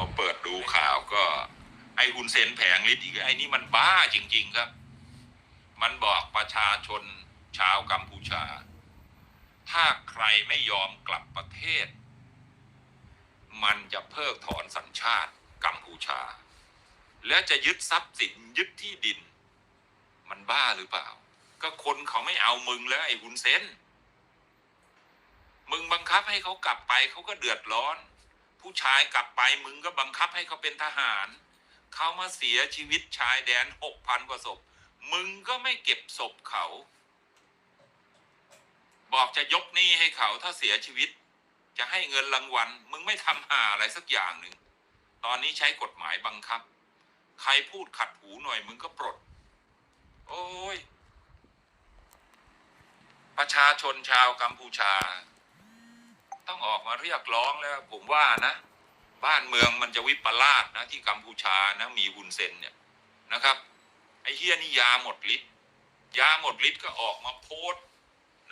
อเปิดดูข่าวก็ไอ้ฮุนเซนแผงฤทธิ์อีกไอ้นี่มันบ้าจริง ๆ ครับ มันบอกประชาชนชาวกัมพูชา ถ้าใครไม่ยอมกลับประเทศ มันจะเพิกถอนสัญชาติกัมพูชา และจะยึดทรัพย์สินยึดที่ดิน มันบ้าหรือเปล่า ก็คนเขาไม่เอามึงแล้วไอ้ฮุนเซนมึงบังคับให้เขากลับไปเขาก็เดือดร้อน ผู้ชายกลับไปมึงก็บังคับให้เขาเป็นทหาร เขามาเสียชีวิตชายแดนหกพันกว่าศพ มึงก็ไม่เก็บศพเขา บอกจะยกหนี้ให้เขาถ้าเสียชีวิต จะให้เงินรางวัล มึงไม่ทำหาอะไรสักอย่างหนึ่ง ตอนนี้ใช้กฎหมายบังคับ ใครพูดขัดหูหน่อยมึงก็ปลด โอ้ยประชาชนชาวกัมพูชา ต้องออกมาเรียกร้องแล้ว ผมว่านะ บ้านเมืองมันจะวิปลาสนะที่กัมพูชานะมีฮุนเซนเนี่ยนะครับ ไอ้เฮียนี่ยาหมดฤทธิ์ยาหมดฤทธิ์ก็ออกมาโพสต์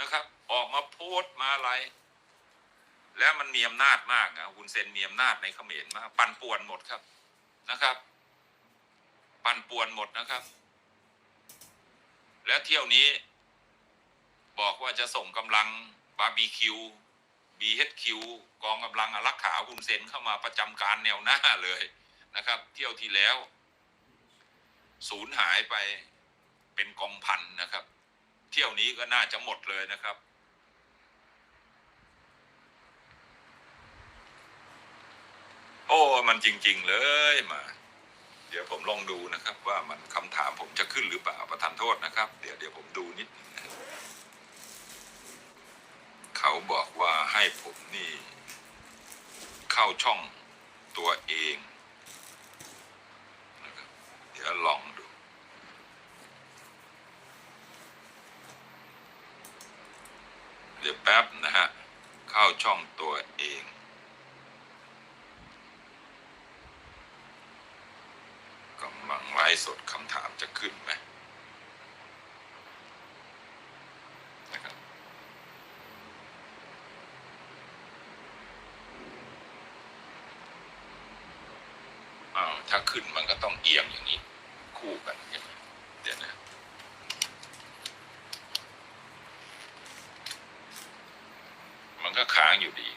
นะครับ ออกมาโพสต์มาอะไร แล้วมันมีอำนาจมากนะฮุนเซนมีอำนาจในเขมรมากปั่นป่วนหมดครับนะครับ ปั่นป่วนหมดนะครับ และเที่ยวนี้ บอกว่าจะส่งกำลังบาร์บีคิว BHQ กองกำลังอารักขาฮุนเซนเข้ามาประจำการแนวหน้าเลยนะครับ เที่ยวที่แล้วสูญหายไปเป็นกองพันนะครับ เที่ยวนี้ก็น่าจะหมดเลยนะครับ โอ้มันจริง ๆ เลยมา เดี๋ยวผมลองดูนะครับ ว่ามันคำถามผมจะขึ้นหรือเปล่าประทานโทษนะครับ เดี๋ยวเดี๋ยวผมดูนิดนึง เขาบอกว่าให้ผมนี่ เข้าช่องตัวเองนะครับ เดี๋ยวลองดู เดี๋ยวแป๊บนะฮะ เข้าช่องตัวเองกำลังไลฟ์สดคำถามจะขึ้นไหมนะครับ อ้าวถ้าขึ้นมันก็ต้องเอียงอย่างนี้ คู่กันใช่ไหมเดี๋ยวนะ มันก็ค้างอยู่ดี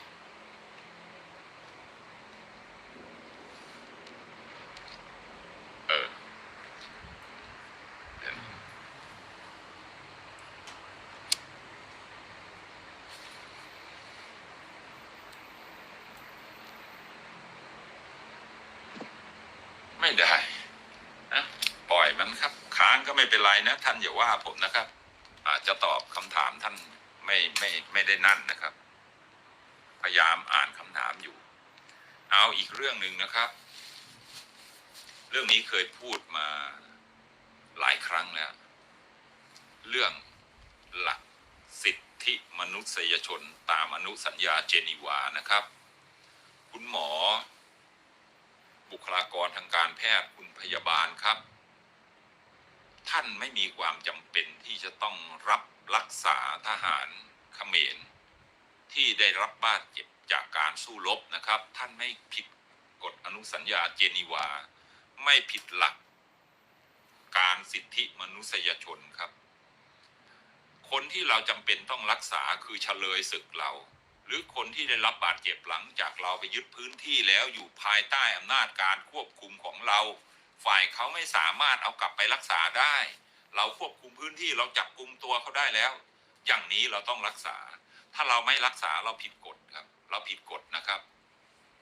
เออไม่ได้นะปล่อยมันครับ ค้างก็ไม่เป็นไรนะ ท่านอย่าว่าผมนะครับ อาจจะตอบคำถามท่านไม่ไม่ไม่ได้นั่นนะครับ พยายามอ่านคำถามอยู่ เอาอีกเรื่องหนึ่งนะครับ เรื่องนี้เคยพูดมาหลายครั้งแล้ว เรื่องหลักสิทธิมนุษยชนตามอนุสัญญาเจนีวานะครับ คุณหมอ บุคลากรทางการแพทย์คุณพยาบาลครับ ท่านไม่มีความจำเป็นที่จะต้องรับรักษาทหารเขมร ที่ได้รับบาดเจ็บจากการสู้รบนะครับ ท่านไม่ผิดกฎอนุสัญญาเจนีวา ไม่ผิดหลัก การสิทธิมนุษยชนครับ คนที่เราจำเป็นต้องรักษาคือเฉลยศึกเรา หรือคนที่ได้รับบาดเจ็บหลังจากเราไปยึดพื้นที่แล้วอยู่ภายใต้อำนาจการควบคุมของเรา ฝ่ายเขาไม่สามารถเอากลับไปรักษาได้ เราควบคุมพื้นที่เราจับกลุ่มตัวเขาได้แล้ว อย่างนี้เราต้องรักษา ถ้าเราไม่รักษาเราผิดกฎครับ เราผิดกฎนะครับ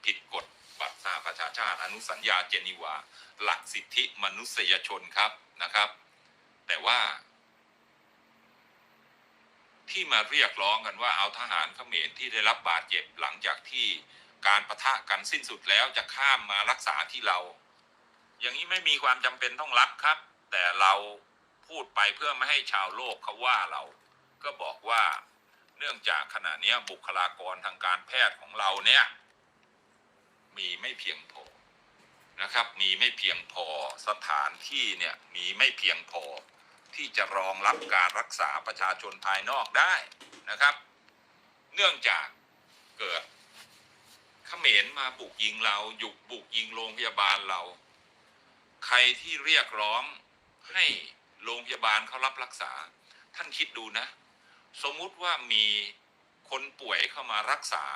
ผิดกฎบัตรสหประชาชาติ อนุสัญญาเจนีวา หลักสิทธิมนุษยชนครับนะครับ แต่ว่า ที่มาเรียกร้องกันว่าเอาทหารเขมรที่ได้รับบาดเจ็บหลังจากที่การประทะกันสิ้นสุดแล้วจะข้ามมารักษาที่เรา อย่างนี้ไม่มีความจำเป็นต้องรับครับ แต่เราพูดไปเพื่อไม่ให้ชาวโลกเขาว่าเรา ก็บอกว่า เนื่องจากขณะนี้บุคลากรทางการแพทย์ของเราเนี่ย มีไม่เพียงพอนะครับ มีไม่เพียงพอสถานที่เนี่ยมีไม่เพียงพอที่จะรองรับการรักษาประชาชนภายนอกได้นะครับ เนื่องจากเกิดเขมรมาบุกยิงเราหยุกบุกยิงโรงพยาบาลเรา ใครที่เรียกร้องให้โรงพยาบาลเขารับรักษา ท่านคิดดูนะ สมมุติว่ามีคนป่วยเข้ามารักษา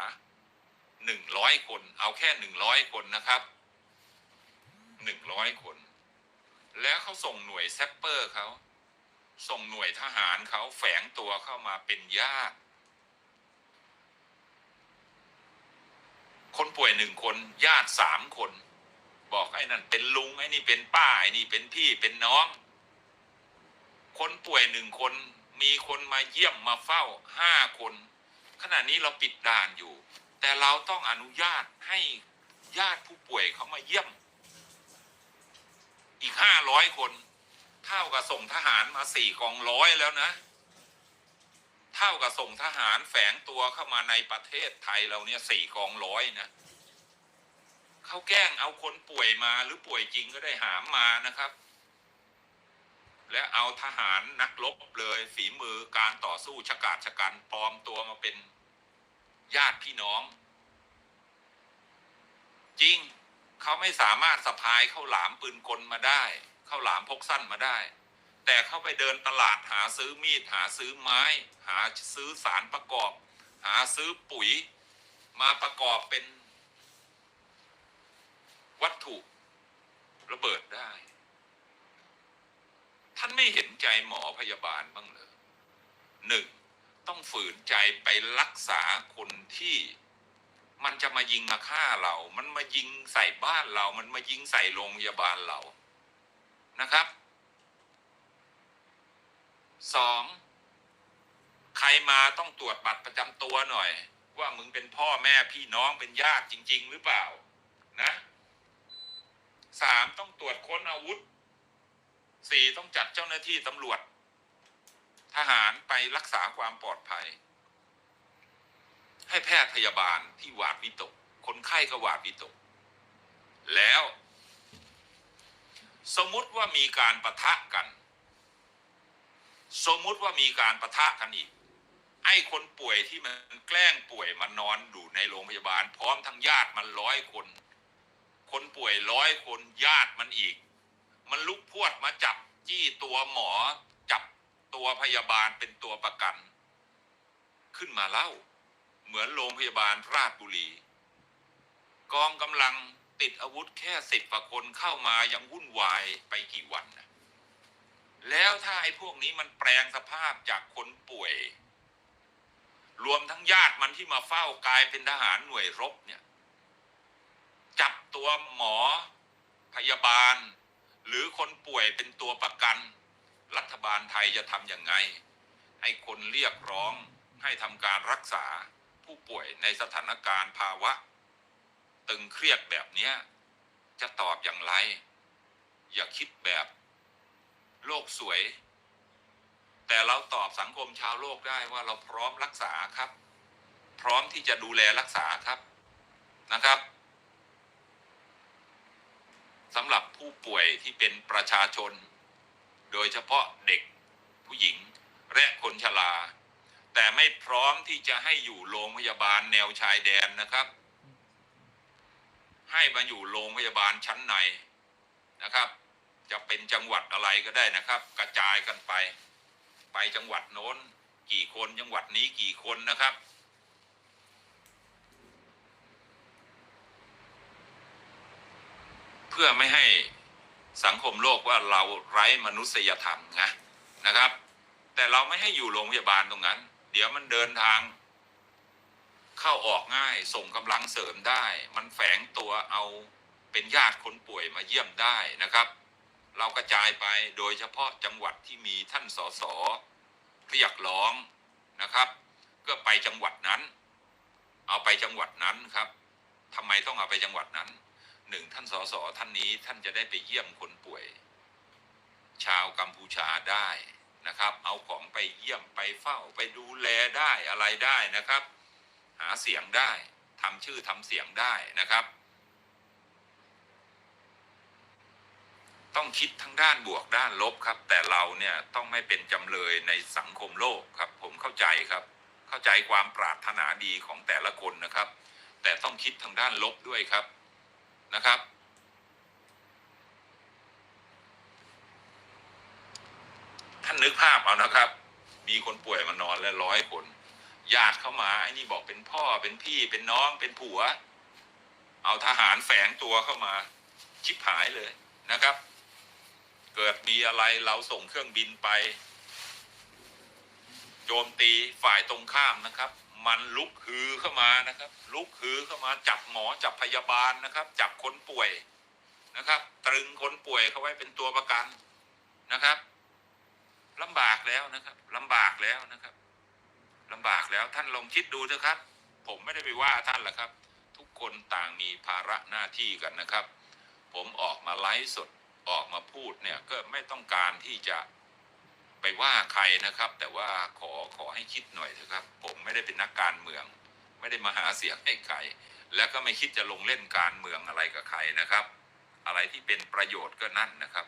หนึ่งร้อยคน เอาแค่หนึ่งร้อยคนนะครับหนึ่งร้อยคน แล้วเขาส่งหน่วยแซปเปอร์เขาส่งหน่วยทหารเขาแฝงตัวเข้ามาเป็นญาติ คนป่วยหนึ่งคนญาติสามคน บอกไอ้นั่นเป็นลุงไอ้นี่เป็นป้าไอ้นี่เป็นพี่เป็นน้อง คนป่วยหนึ่งคน มีคนมาเยี่ยมมาเฝ้าห้าคน ขณะนี้เราปิดด่านอยู่ แต่เราต้องอนุญาตให้ญาติผู้ป่วยเขามาเยี่ยม อีกห้าร้อยคนเท่ากับส่งทหารมาสี่กองร้อยแล้วนะ เท่ากับส่งทหารแฝงตัวเข้ามาในประเทศไทยเราเนี่ยสี่กองร้อยนะเขาแกล้งเอาคนป่วยมาหรือป่วยจริงก็ได้หามมานะครับ และเอาทหารนักรบเลยฝีมือการต่อสู้ชะกาจชะกันปลอมตัวมาเป็นญาติพี่น้อง จริงเขาไม่สามารถสะพายเข้าหลามปืนกลมาได้ เข้าหลามพกสั้นมาได้ แต่เขาไปเดินตลาดหาซื้อมีดหาซื้อไม้ หาซื้อสารประกอบ หาซื้อปุ๋ย มาประกอบเป็น วัตถุระเบิดได้ ท่านไม่เห็นใจหมอพยาบาลบ้างเหรอหนึ่งต้องฝืนใจไปรักษาคนที่มันจะมายิงมาฆ่าเรา มันมายิงใส่บ้านเรา มันมายิงใส่โรงพยาบาลเรา นะครับสองใครมาต้องตรวจบัตรประจำตัวหน่อย ว่ามึงเป็นพ่อแม่พี่น้องเป็นญาติจริง ๆ หรือเปล่า นะสามต้องตรวจค้นอาวุธ สี่ต้องจัดเจ้าหน้าที่ตำรวจ ทหารไปรักษาความปลอดภัย ให้แพทย์พยาบาลที่หวาดวิตก คนไข้ก็หวาดวิตก แล้ว สมมติว่ามีการประทะกัน สมมุติว่ามีการประทะกันอีกไอ้คนป่วยที่มันแกล้งป่วยมันนอนอยู่ในโรงพยาบาล พร้อมทั้งญาติมันร้อยคน คนป่วยร้อยคนญาติมันอีก มันลุกพวดมาจับจี้ตัวหมอ จับตัวพยาบาลเป็นตัวประกัน ขึ้นมาเล่า เหมือนโรงพยาบาลราชบุรี กองกำลังติดอาวุธแค่สิบกว่าคนเข้ามายังวุ่นวายไปกี่วันนะแล้วถ้าไอ้พวกนี้มันแปลงสภาพจากคนป่วย รวมทั้งญาติมันที่มาเฝ้ากลายเป็นทหารหน่วยรบเนี่ย จับตัวหมอพยาบาล รือคนป่วยเป็นตัวประกัน รัฐบาลไทยจะทำยังไง ให้คนเรียกร้องให้ทำการรักษาผู้ป่วยในสถานการณ์ภาวะ ตึงเครียดแบบนี้จะตอบอย่างไร อย่าคิดแบบ โลกสวย แต่เราตอบสังคมชาวโลกได้ว่าเราพร้อมรักษาครับ พร้อมที่จะดูแลรักษาครับนะครับ สำหรับผู้ป่วยที่เป็นประชาชน โดยเฉพาะเด็กผู้หญิงและคนชรา แต่ไม่พร้อมที่จะให้อยู่โรงพยาบาลแนวชายแดนนะครับ ให้มาอยู่โรงพยาบาลชั้นในนะครับ จะเป็นจังหวัดอะไรก็ได้นะครับ กระจายกันไป ไปจังหวัดโน้น กี่คนจังหวัดนี้กี่คนนะครับ เพื่อไม่ให้สังคมโลกว่าเราไร้มนุษยธรรมนะนะครับ แต่เราไม่ให้อยู่โรงพยาบาลตรงนั้น เดี๋ยวมันเดินทาง เข้าออกง่ายส่งกำลังเสริมได้ มันแฝงตัวเอาเป็นญาติคนป่วยมาเยี่ยมได้นะครับ เรากระจายไปโดยเฉพาะจังหวัดที่มีท่านสสเรียกร้องนะครับ ก็ไปจังหวัดนั้น เอาไปจังหวัดนั้นครับทำไมต้องเอาไปจังหวัดนั้น หนึ่งท่านสสท่านนี้ท่านจะได้ไปเยี่ยมคนป่วย ชาวกัมพูชาได้นะครับ เอาของไปเยี่ยมไปเฝ้าไปดูแลได้อะไรได้นะครับ หาเสียงได้ทำชื่อทำเสียงได้นะครับ ต้องคิดทั้งด้านบวกด้านลบครับ แต่เราเนี่ยต้องไม่เป็นจำเลยในสังคมโลกครับ ผมเข้าใจครับ เข้าใจความปรารถนาดีของแต่ละคนนะครับ แต่ต้องคิดทางด้านลบด้วยครับ นะครับ ท่านนึกภาพเอานะครับ มีคนป่วยมานอนแล้วร้อยคนญาติเข้ามาไอ้นี่บอกเป็นพ่อเป็นพี่เป็นน้องเป็นผัว เอาทหารแฝงตัวเข้ามา ชิบหายเลยนะครับ เกิดมีอะไรเราส่งเครื่องบินไป โจมตีฝ่ายตรงข้ามนะครับ มันลุกฮือเข้ามานะครับ ลุกฮือเข้ามาจับหมอจับพยาบาลนะครับ จับคนป่วยนะครับ ตรึงคนป่วยเขาไว้เป็นตัวประกันนะครับลำบากแล้วนะครับลำบากแล้วนะครับลำบากแล้วท่านลองคิดดูเถอะครับ ผมไม่ได้ไปว่าท่านหรอกครับ ทุกคนต่างมีภาระหน้าที่กันนะครับ ผมออกมาไลฟ์สดออกมาพูดเนี่ยก็ไม่ต้องการที่จะ ไปว่าใครนะครับ แต่ว่าขอขอให้คิดหน่อยเถอะครับ ผมไม่ได้เป็นนักการเมือง ไม่ได้มาหาเสียงให้ใคร และก็ไม่คิดจะลงเล่นการเมืองอะไรกับใครนะครับ อะไรที่เป็นประโยชน์ก็นั่นนะครับ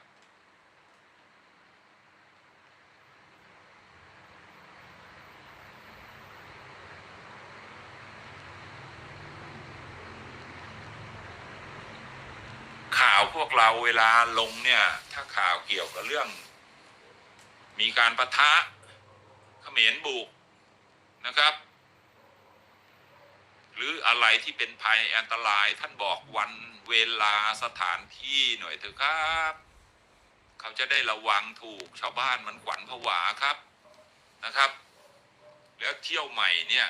ข่าวพวกเราเวลาลงเนี่ย ถ้าข่าวเกี่ยวกับเรื่อง มีการประทะเขมรบุกนะครับ หรืออะไรที่เป็นภัยอันตรายท่านบอกวันเวลาสถานที่หน่อยเถอะครับ เขาจะได้ระวังถูกชาวบ้านมันขวัญผวาครับนะครับ แล้วเที่ยวใหม่เนี่ย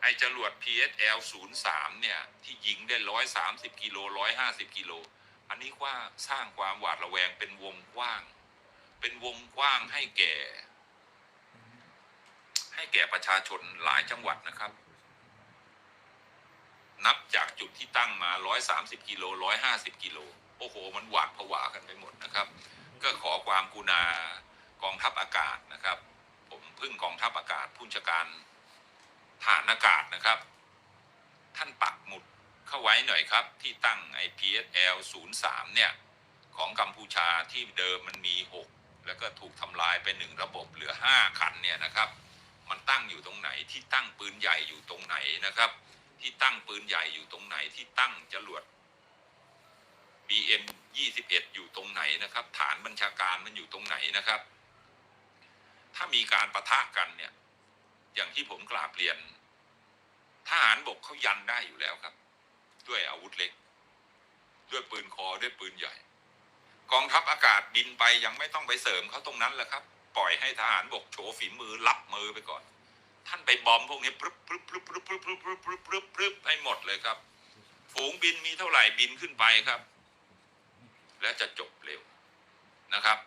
ไอจรวด PSL 03เนี่ย ที่ยิงได้ 130 กิโล 150 กิโล อันนี้ว่าสร้างความหวาดระแวงเป็นวงกว้าง เป็นวงกว้างให้แก่ ให้แก่ประชาชนหลายจังหวัดนะครับ นับจากจุดที่ตั้งมา 130 กิโล 150 กิโล โอ้โห มันหวาดผวากันไปหมดนะครับ ก็ขอความกุณากองทัพอากาศนะครับ ผมพึ่งกองทัพอากาศผู้จัดการฐานอากาศนะครับ ท่านปักหมุดเข้าไว้หน่อยครับ ที่ตั้ง IPSL 03เนี่ย ของกัมพูชาที่เดิมมันมี 6 แล้วก็ถูกทำลายไปหนึ่งระบบเหลือ 5 คันเนี่ยนะครับ มันตั้งอยู่ตรงไหนที่ตั้งปืนใหญ่อยู่ตรงไหนนะครับ ที่ตั้งปืนใหญ่อยู่ตรงไหนที่ตั้งจรวด BM 21 อยู่ตรงไหนนะครับ ฐานบัญชาการมันอยู่ตรงไหนนะครับ ถ้ามีการประทะกันเนี่ย อย่างที่ผมกราบเรียนทหารบกเขายันได้อยู่แล้วครับ ด้วยอาวุธเล็ก ด้วยปืนคอด้วยปืนใหญ่ กองทัพอากาศบินไปยังไม่ต้องไปเสริมเขาตรงนั้นแหละครับ ปล่อยให้ทหารบกโชว์ฝีมือรับมือไปก่อน ท่านไปบอมพวกนี้ปรึบปรึบปรึบปรึบปรึบปรึบปรึบปรึบปรึบปรึบให้หมดเลยครับ ฝูงบินมีเท่าไหร่บินขึ้นไปครับ และจะจบเร็วนะครับ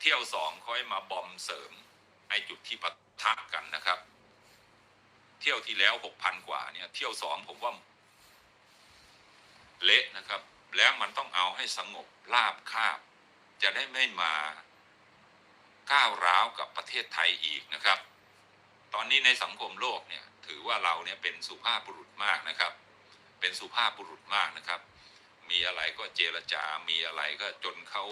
เที่ยวสองค่อยมาบอมเสริมไอจุดที่ปะทะกันนะครับ เที่ยวที่แล้วหกพันกว่าเนี่ย เที่ยวสองผมว่าเละนะครับ แล้วมันต้องเอาให้สงบ ราบคาบ จะได้ไม่มาก้าวร้าวกับประเทศไทยอีกนะครับ ตอนนี้ในสังคมโลกเนี่ยถือว่าเราเนี่ยเป็นสุภาพบุรุษมากนะครับ เป็นสุภาพบุรุษมากนะครับ มีอะไรก็เจรจา มีอะไรก็จนเขา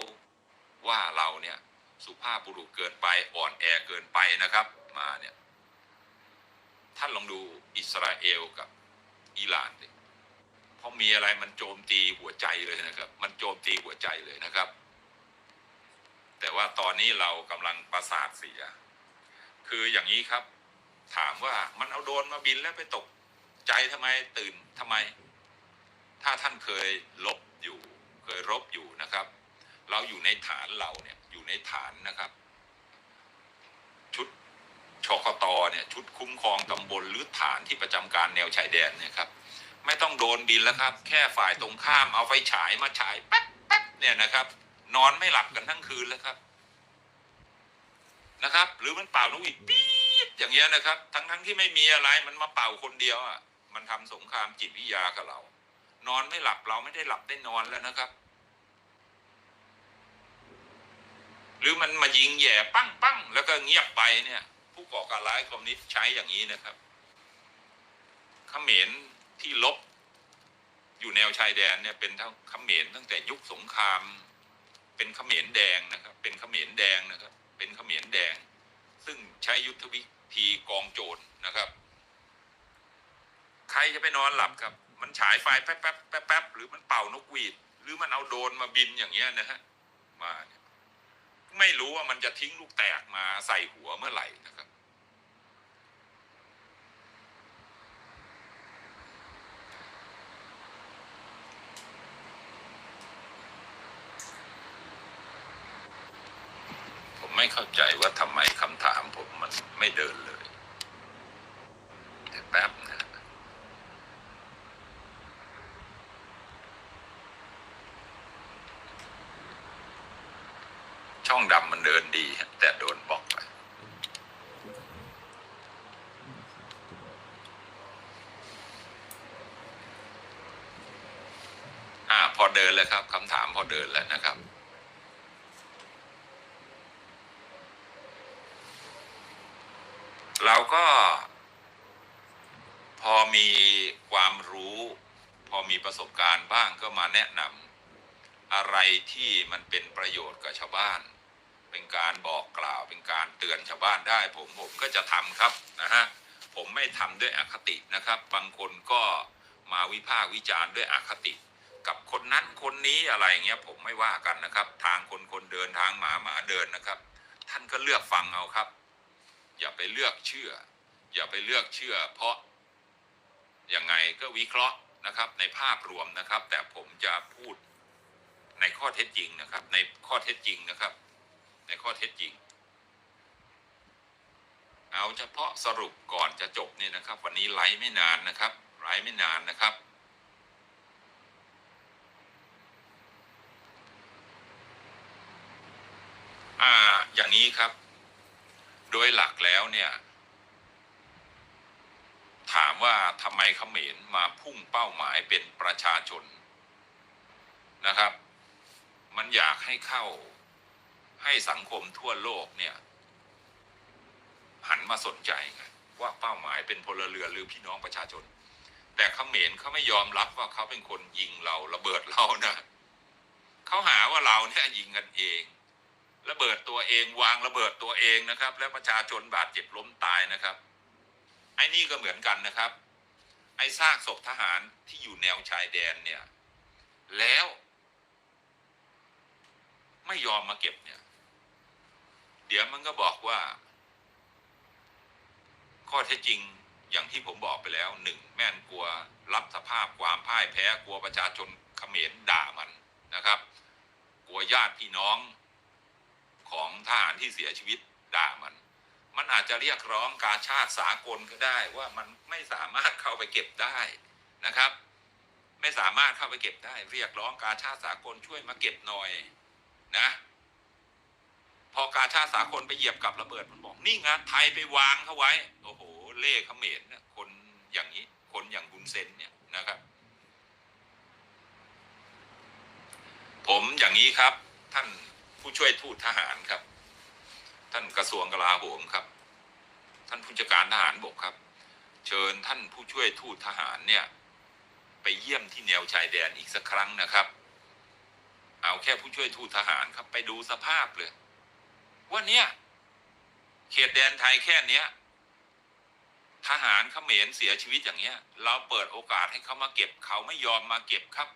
ว่าเราเนี่ยสุภาพบุรุษเกินไปอ่อนแอเกินไปนะครับ มาเนี่ยท่านลองดูอิสราเอลกับอิหร่านดิ พอมีอะไรมันโจมตีหัวใจเลยนะครับ มันโจมตีหัวใจเลยนะครับ แต่ว่าตอนนี้เรากำลังประสาทเสีย คืออย่างนี้ครับ ถามว่ามันเอาโดนมาบินแล้วไปตกใจทำไมตื่นทำไม ถ้าท่านเคยลบอยู่ เคยรบอยู่นะครับ เราอยู่ในฐานเราเนี่ย อยู่ในฐานนะครับ ชุดชกตเนี่ยชุดคุ้มครองตำบลหรือฐานที่ประจำการแนวชายแดนเนี่ยครับ ไม่ต้องโดนบินแล้วครับ แค่ฝ่ายตรงข้ามเอาไฟฉายมาฉายแป๊บแป๊บเนี่ยนะครับ นอนไม่หลับกันทั้งคืนแล้วครับ นะครับ หรือมันเป่านกหวีดปี๊ดอย่างเงี้ยนะครับ ทั้งทั้งที่ไม่มีอะไรมันมาเป่าคนเดียวอะมันทำสงครามจิตวิทยากับเรา นอนไม่หลับเราไม่ได้หลับได้นอนแล้วนะครับ หรือมันมายิงแย่ปั้งปั้งแล้วก็เงียบไปเนี่ย ผู้ก่อการร้ายคอมมิวนิสต์ใช้อย่างนี้นะครับเขมร ที่ลบอยู่แนวชายแดนเนี่ยเป็นทั้งเขมรตั้งแต่ยุคสงคราม เป็นเขมรแดงนะครับ เป็นเขมรแดงนะครับ เป็นเขมรแดง ซึ่งใช้ยุทธวิธีกองโจรนะครับ ใครจะไปนอนหลับครับ มันฉายไฟแป๊บแป๊บแป๊บแป๊บหรือมันเป่านกหวีด หรือมันเอาโดนมาบินอย่างเงี้ยนะฮะมาเนี่ยไม่รู้ว่ามันจะทิ้งลูกแตกมาใส่หัวเมื่อไหร่นะครับ ผม ไม่เข้าใจว่าทำไมคำถามผมมันไม่เดินเลยแต่แป๊บนะช่องดำมันเดินดี แต่โดนบล็อกไปอ่า พอเดินแล้วครับคำถามพอเดินแล้วนะครับ เราก็ พอมีความรู้ พอมีประสบการณ์บ้างก็ มาแนะนำอะไรที่มันเป็นประโยชน์กับชาวบ้าน เป็นการบอกกล่าวเป็นการเตือนชาวบ้านได้ ผมผมก็จะทำครับนะฮะผมไม่ทำด้วยอคตินะครับ บางคนก็มาวิพากษ์วิจารณ์ด้วยอคติ กับคนนั้นคนนี้อะไรเงี้ยผมไม่ว่ากันนะครับ ทางคนคนเดินทางหมาหมาเดินนะครับ ท่านก็เลือกฟังเอาครับ อย่าไปเลือกเชื่อ อย่าไปเลือกเชื่อ เพราะยังไงก็วิเคราะห์ นะครับในภาพรวมนะครับ แต่ผมจะพูดในข้อเท็จจริงนะครับ ในข้อเท็จจริงนะครับ ในข้อเท็จจริง เอาเฉพาะสรุปก่อนจะจบนี่นะครับ วันนี้ไลฟ์ไม่นานนะครับไลฟ์ไม่นานนะครับอ่าอย่างนี้ครับ โดยหลักแล้วเนี่ย ถามว่าทำไมเขมรมาพุ่งเป้าหมายเป็นประชาชนนะครับ มันอยากให้เข้าให้สังคมทั่วโลกเนี่ย หันมาสนใจไงว่าเป้าหมายเป็นพลเรือนหรือพี่น้องประชาชน แต่เขมรเขาไม่ยอมรับว่าเขาเป็นคนยิงเราระเบิดเรานะเขาหาว่าเราเนี่ยยิงกันเอง ระเบิดตัวเองวางระเบิดตัวเองนะครับ แล้วประชาชนบาดเจ็บล้มตายนะครับ อ้นี่ก็เหมือนกันนะครับ ไอ้ซากศพทหารที่อยู่แนวชายแดนเนี่ย แล้ว ไม่ยอมมาเก็บเนี่ย เดี๋ยวมันก็บอกว่า ข้อเท็จจริงอย่างที่ผมบอกไปแล้วหนึ่งแม่นกลัวรับสภาพความพ่ายแพ้กลัวประชาชนเขมรด่ามันนะครับ กลัวญาติพี่น้องของทหารที่เสียชีวิตด่ามันมัน อาจจะเรียกร้องกาชาติสากลก็ได้ว่ามันไม่สามารถเข้าไปเก็บได้นะครับ ไม่สามารถเข้าไปเก็บได้ เรียกร้องกาชาติสากลช่วยมาเก็บหน่อยนะ พอกาชาติสากลไปเหยียบกับระเบิดมันบอกนี่ไงไทยไปวางเขาไว้ โอ้โห เล่เขมรเนี่ยคนอย่างนี้ คนอย่างบุญเซนเนี่ยนะครับ ผมอย่างนี้ครับ ท่านผู้ช่วยทูตทหารครับท่านกระทรวงกลาโหมครับ ท่านผู้จัดการทหารบกครับ เชิญท่านผู้ช่วยทูตทหารเนี่ยไปเยี่ยมที่แนวชายแดนอีกสักครั้งนะครับ เอาแค่ผู้ช่วยทูตทหารครับไปดูสภาพเลย ว่าเนี่ยเขตแดนไทยแค่เนี้ยทหารเขมรเสียชีวิตอย่างเงี้ย เราเปิดโอกาสให้เขามาเก็บเขาไม่ยอมมาเก็บครับ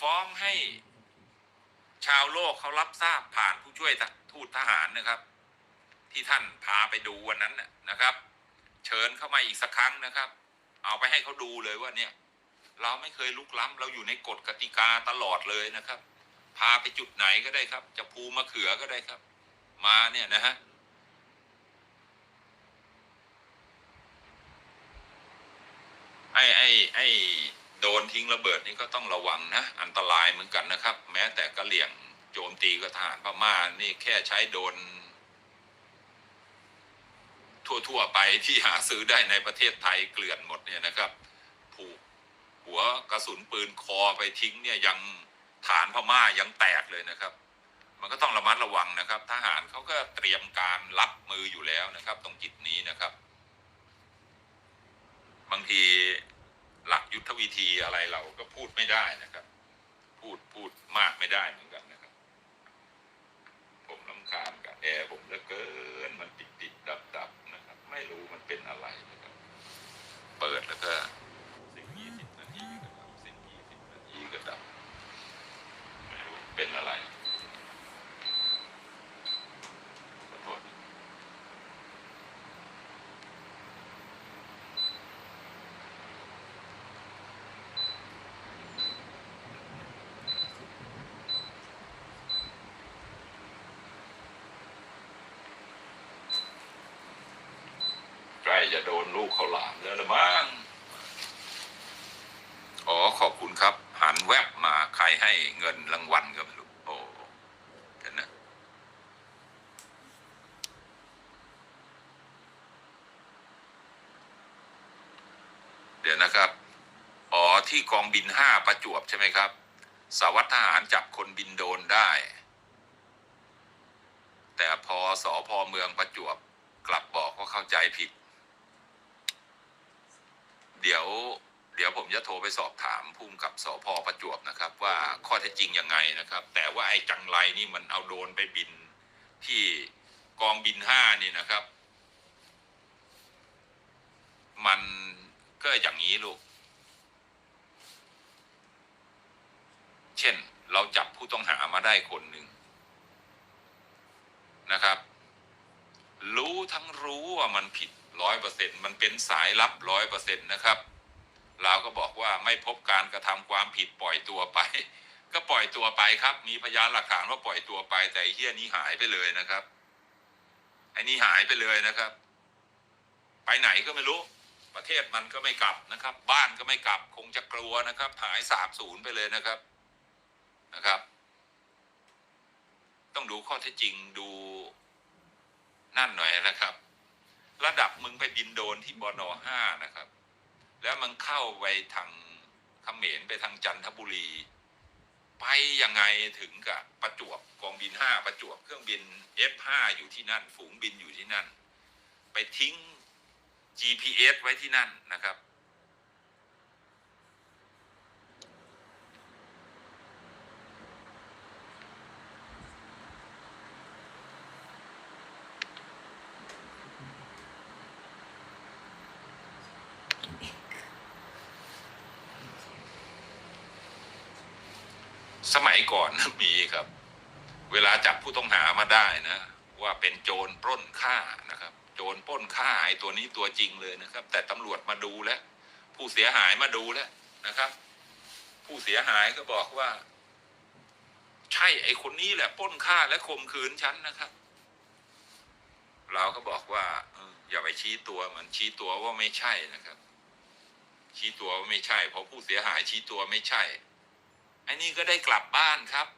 ฟ้องให้ชาวโลกเขารับทราบผ่านผู้ช่วยทูตทหารนะครับ ที่ท่านพาไปดูวันนั้นนะครับ เชิญเข้ามาอีกสักครั้งนะครับ เอาไปให้เขาดูเลยว่าเนี่ย เราไม่เคยลุกล้ำเราอยู่ในกฎกติกาตลอดเลยนะครับ พาไปจุดไหนก็ได้ครับ จะภูมะเขือก็ได้ครับ มาเนี่ยนะฮะไอ้ไอ้ไอ้โดนทิ้งระเบิดนี่ก็ต้องระวังนะ อันตรายเหมือนกันนะครับ แม้แต่กะเหลี่ยงโจมตีก็ทารพม่านี่แค่ใช้โดน ทั่วๆไปที่หาซื้อได้ในประเทศไทยเกลื่อนหมดเนี่ยนะครับผูกหัวกระสุนปืนคอไปทิ้งเนี่ยยังฐานพม่ายังแตกเลยนะครับ มันก็ต้องระมัดระวังนะครับ ทหารเขาก็เตรียมการรับมืออยู่แล้วนะครับ ตรงจิตนี้นะครับ บางทีหลักยุทธวิธีอะไรเราก็พูดไม่ได้นะครับ พูดพูดมากไม่ได้เหมือนกันนะครับ ผมลำคาญกับแอร์ผมเหลือเกิน มันติดติดดับดับนะครับ ไม่รู้มันเป็นอะไรนะครับ เปิดแล้วก็สิ่งยี่สิบนาทีก็ดับสิ่งยี่สิบนาทีก็ดับไม่รู้เป็นอะไรขอโทษ ใกล้จะโดนลูกเขาหลามแล้วละมั้งอ๋อขอบคุณครับ หันแวบมาใครให้เงินรางวัลก็ไม่รู้โอ้เห็นนะเดี๋ยวนะครับ อ๋อที่กองบินห้าประจวบใช่ไหมครับสาวัตรทหารจับคนบินโดนได้ แต่พอสอพอเมืองประจวบกลับบอกว่าเข้าใจผิด เดี๋ยวเดี๋ยวผมจะโทรไปสอบถามภูมิกับสอพอประจวบนะครับ ว่าข้อเท็จจริงยังไงนะครับ แต่ว่าไอ้จังไรนี่มันเอาโดรนไปบินที่กองบินห้านี่นะครับ มันก็อย่างนี้ลูก เช่นเราจับผู้ต้องหามาได้คนหนึ่งนะครับ รู้ทั้งรู้ว่ามันผิด ร้อยเปอร์เซ็นมันเป็นสายลับร้อยเปอร์เซ็นนะครับเราก็บอกว่าไม่พบการกระทำความผิดปล่อยตัวไป ก็ปล่อยตัวไปครับ มีพยานหลักฐานว่าปล่อยตัวไป แต่เฮียนี้หายไปเลยนะครับไอ้นี่หายไปเลยนะครับ ไปไหนก็ไม่รู้ ประเทศมันก็ไม่กลับนะครับ บ้านก็ไม่กลับ คงจะกลัวนะครับ หายสาบสูญไปเลยนะครับนะครับ ต้องดูข้อเท็จจริงดูนั่นหน่อยนะครับ ระดับมึงไปบินโดนที่บนห้านะครับ แล้วมันเข้าไปทางเขมรไปทางจันทบุรี ไปยังไงถึงกับประจวบกองบินห้าประจวบเครื่องบิน F5 อยู่ที่นั่น ฝูงบินอยู่ที่นั่น ไปทิ้ง GPS ไว้ที่นั่นนะครับ สมัยก่อนมีครับ เวลาจับผู้ต้องหามาได้นะ ว่าเป็นโจรปล้นฆ่านะครับ โจรปล้นฆ่าไอ้ตัวนี้ตัวจริงเลยนะครับ แต่ตำรวจมาดูแล้ว ผู้เสียหายมาดูแล้วนะครับ ผู้เสียหายก็บอกว่า ใช่ไอ้คนนี้แหละปล้นฆ่าและข่มขืนฉันนะครับ เราก็บอกว่าอออย่าไปชี้ตัวเหมือนชี้ตัวว่าไม่ใช่นะครับ ชี้ตัวว่าไม่ใช่เพราะผู้เสียหายชี้ตัวไม่ใช่ ไอ้นี่ก็ได้กลับบ้านครับ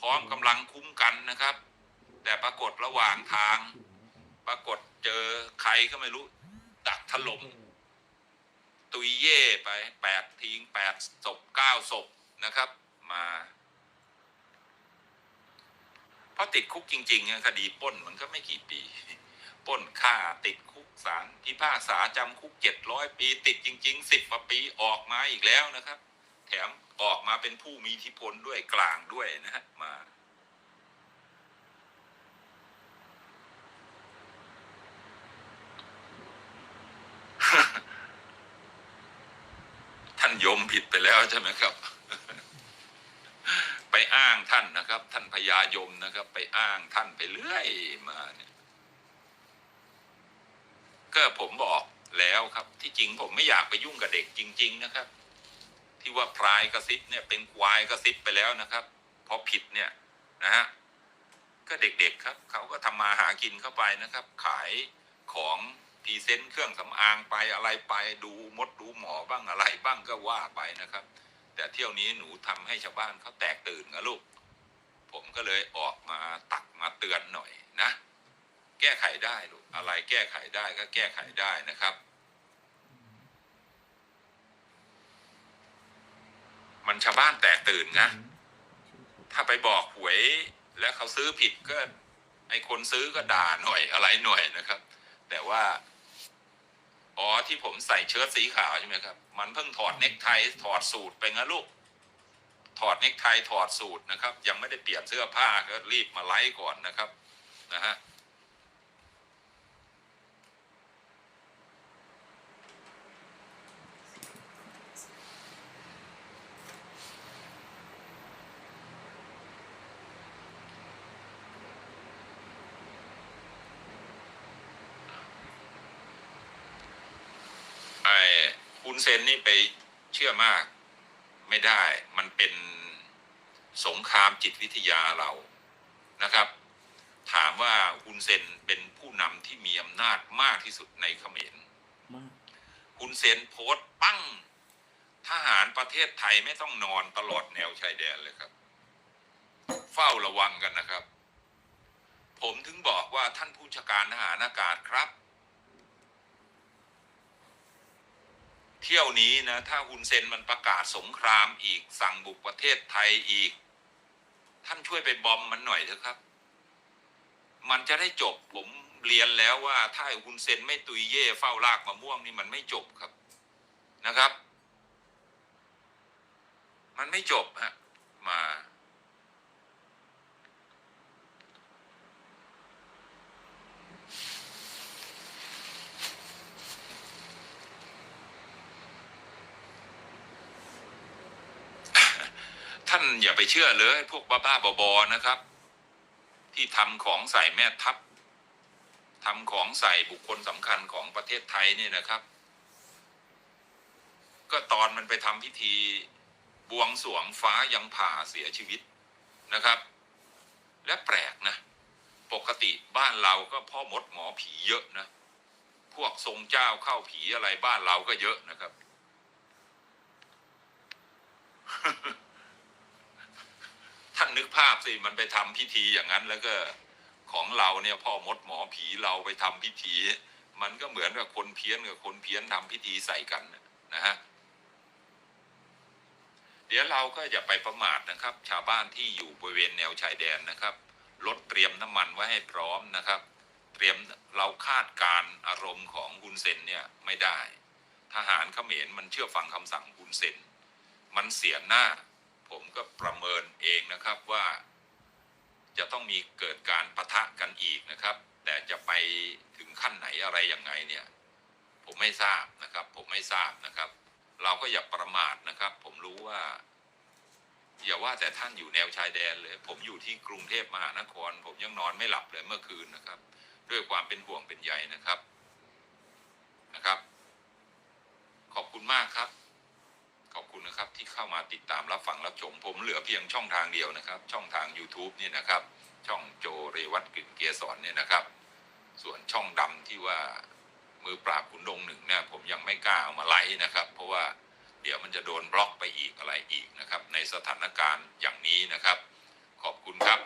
พร้อมกำลังคุ้มกันนะครับ แต่ปรากฏระหว่างทาง ปรากฏเจอใครก็ไม่รู้ ดักถล่มตุยเย่ไปแปดทิ้งแปดศพเก้าศพนะครับ มา เพราะติดคุกจริงๆคดีป้นมันก็ไม่กี่ปีป้นฆ่าติดคุกสารพิพากษาจำคุกเจ็ดร้อยปี ติดจริงๆสิบกว่าปีออกมาอีกแล้วนะครับ แถม ออกมาเป็นผู้มีอิทธิพลด้วยกลางด้วยนะฮะมา ท่านยมผิดไปแล้วใช่ไหมครับ ไปอ้างท่านนะครับ ท่านพญายมนะครับ ไปอ้างท่านไปเรื่อยมาเนี่ยก็ผมบอกแล้วครับ ที่จริงผมไม่อยากไปยุ่งกับเด็กจริง ๆ นะครับ ที่ว่าพรายกระซิบเนี่ยเป็นควายกระซิบไปแล้วนะครับเพราะผิดเนี่ยนะฮะก็เด็กๆครับเขาก็ทำมาหากินเข้าไปนะครับ ขายของพรีเซนต์เครื่องสำอางไปอะไรไปดูมดดูหมอบ้างอะไรบ้างก็ว่าไปนะครับ แต่เที่ยวนี้หนูทำให้ชาวบ้านเขาแตกตื่นนะลูก ผมก็เลยออกมาตักมาเตือนหน่อยนะ แก้ไขได้ลูกอะไรแก้ไขได้ก็แก้ไขได้นะครับ มันชาวบ้านแตกตื่นนะ ถ้าไปบอกหวยแล้วเขาซื้อผิดก็ไอคนซื้อก็ด่าหน่อยอะไรหน่อยนะครับ แต่ว่า อ๋อที่ผมใส่เชิ้ตสีขาวใช่ไหมครับ มันเพิ่งถอดเน็กไทถอดสูตรไปงั้นลูก ถอดเน็กไทถอดสูตรนะครับ ยังไม่ได้เปลี่ยนเสื้อผ้าก็รีบมาไลฟ์ก่อนนะครับ นะฮะ คุณเซนนี่ไปเชื่อมากไม่ได้ มันเป็นสงครามจิตวิทยาเรานะครับ ถามว่าฮุนเซนเป็นผู้นำที่มีอำนาจมากที่สุดในเขมรมากฮุนเซนโพสต์ปั้ง ทหารประเทศไทยไม่ต้องนอนตลอดแนวชายแดนเลยครับ เฝ้าระวังกันนะครับ ผมถึงบอกว่าท่านผู้ชาการทหารอากาศครับ เที่ยวนี้นะถ้าฮุนเซนมันประกาศสงครามอีกสั่งบุกประเทศไทยอีก ท่านช่วยไปบอมมันหน่อยเถอะครับ มันจะได้จบผมเรียนแล้วว่าถ้าฮุนเซนไม่ตุยเย่เฝ้ารากมะม่วงนี่มันไม่จบครับนะครับ มันไม่จบฮะมา ท่านอย่าไปเชื่อเลยพวกบ้าๆบอๆนะครับ ที่ทำของใส่แม่ทัพทำของใส่บุคคลสำคัญของประเทศไทยเนี่ยนะครับ ก็ตอนมันไปทำพิธีบวงสรวงฟ้ายังผ่าเสียชีวิตนะครับ และแปลกนะ ปกติบ้านเราก็พ่อมดหมอผีเยอะนะ พวกทรงเจ้าเข้าผีอะไรบ้านเราก็เยอะนะครับ ท่านนึกภาพสิมันไปทำพิธีอย่างนั้นแล้วก็ของเราเนี่ยพ่อมดหมอผีเราไปทำพิธี มันก็เหมือนกับคนเพี้ยนกับคนเพี้ยนทำพิธีใส่กันนะฮะเดี๋ยวเราก็อย่าไปประมาทนะครับ ชาวบ้านที่อยู่บริเวณแนวชายแดนนะครับรถเตรียมน้ำมันไว้ให้พร้อมนะครับ เตรียมเราคาดการอารมณ์ของฮุนเซนเนี่ยไม่ได้ ทหารเขมรมันเชื่อฟังคำสั่งฮุนเซน มันเสียหน้า ผมก็ประเมินเองนะครับว่าจะต้องมีเกิดการปะทะกันอีกนะครับ แต่จะไปถึงขั้นไหนอะไรยังไงเนี่ยผมไม่ทราบนะครับ ผมไม่ทราบนะครับ เราก็อย่าประมาทนะครับ ผมรู้ว่า อย่าว่าแต่ท่านอยู่แนวชายแดนเลย ผมอยู่ที่กรุงเทพมหานคร ผมยังนอนไม่หลับเลยเมื่อคืนนะครับ ด้วยความเป็นห่วงเป็นใยนะครับนะครับ ขอบคุณมากครับ ขอบคุณนะครับที่เข้าติดตามรับฟังรับชม ผมเหลือเพียงช่องทางเดียวนะครับ ช่องทาง YouTube นี่นะครับ ช่องโจเรวัตกึ่งเกสรเนี่ยนะครับ ส่วนช่องดำที่ว่ามือปราบขุนดงหนึ่งเนี่ยผมยังไม่กล้าเอามาไลฟ์นะครับ เพราะว่าเดี๋ยวมันจะโดนบล็อกไปอีกอะไรอีกนะครับ ในสถานการณ์อย่างนี้นะครับ ขอบคุณครับ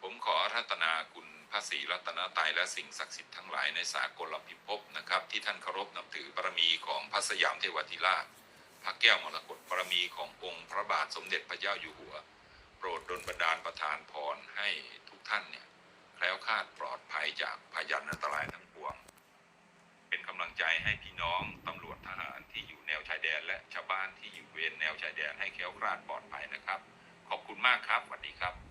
ผมขอรัตนาคุณพระศรีรัตนตรัยและสิ่งศักดิ์สิทธิ์ทั้งหลายในสากลพิภพนะครับ ที่ท่านเคารพนับถือบารมีของพระสยามเทวทิราช ระแก้วมรกตบารมีขององค์พระบาทสมเด็จพระเจ้าอยู่หัว โปรดดลบันดาลประทานพรให้ทุกท่านเนี่ยแคล้วคลาดปลอดภัยจากพยันอันตรายทั้งปวง เป็นกำลังใจให้พี่น้องตำรวจทหารที่อยู่แนวชายแดน และชาวบ้านที่อยู่เวรแนวชายแดนให้แคล้วคลาดปลอดภัยนะครับ ขอบคุณมากครับสวัสดีครับ